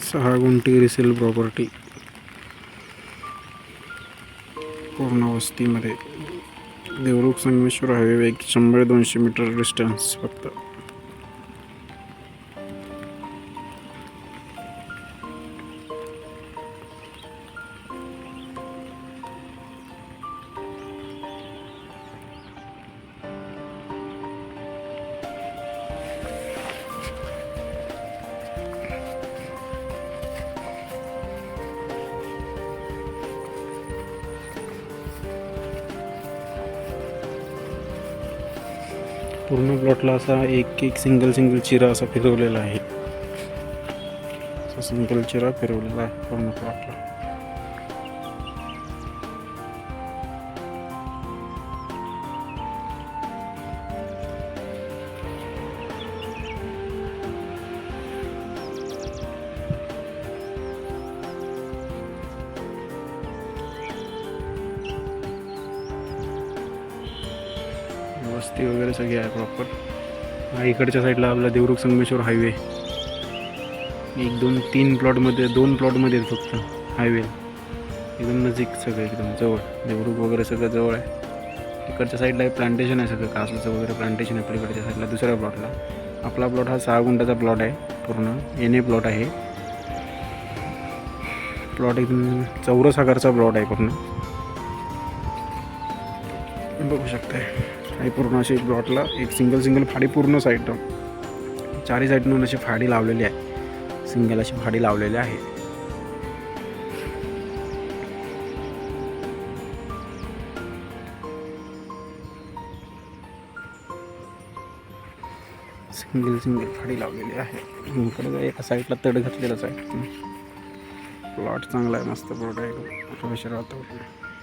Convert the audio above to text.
सहा गुंठी resale property. पूर्ण वस्तीमध्ये देवरुख संगमेश्वर हायवे एक शंभर दोनशे मीटर डिस्टन्स फक्त. पूर्ण प्लॉटला असा एक एक सिंगल सिंगल चिरा असा फिरवलेला आहे. असा सिंगल चिरा फिरवलेला आहे पूर्ण प्लॉटला रस्ते वगैरे सगळी आहे प्रॉपर इकडच्या साईडला आपला देवरुख संगमेश्वर हायवे एक दोन तीन प्लॉटमध्ये दोन प्लॉटमध्ये फक्त हायवे एकदम नजीक सगळं एकदम जवळ. देवरुख वगैरे सगळं जवळ आहे. इकडच्या साईडला एक प्लांटेशन आहे सगळं. कासचं वगैरे प्लांटेशन आहे पलीकडच्या साईडला दुसऱ्या प्लॉटला आपला प्लॉट हा सहा गुंठाचा प्लॉट आहे. पूर्ण एन ए प्लॉट आहे. प्लॉट एकदम चौरस आकारचा प्लॉट आहे पूर्ण. बघू शकताय. आणि पूर्ण अशी प्लॉटला एक सिंगल सिंगल फाडी पूर्ण साईड चारही साईडनं अशी फाडी लावलेली आहे. सिंगल अशी फाडी लावलेली आहे. सिंगल सिंगल फाडी लावलेली आहे. इकडे एका साईडला तड घातलेलंच आहे. प्लॉट चांगला आहे मस्त प्लॉट आहे. वातावरण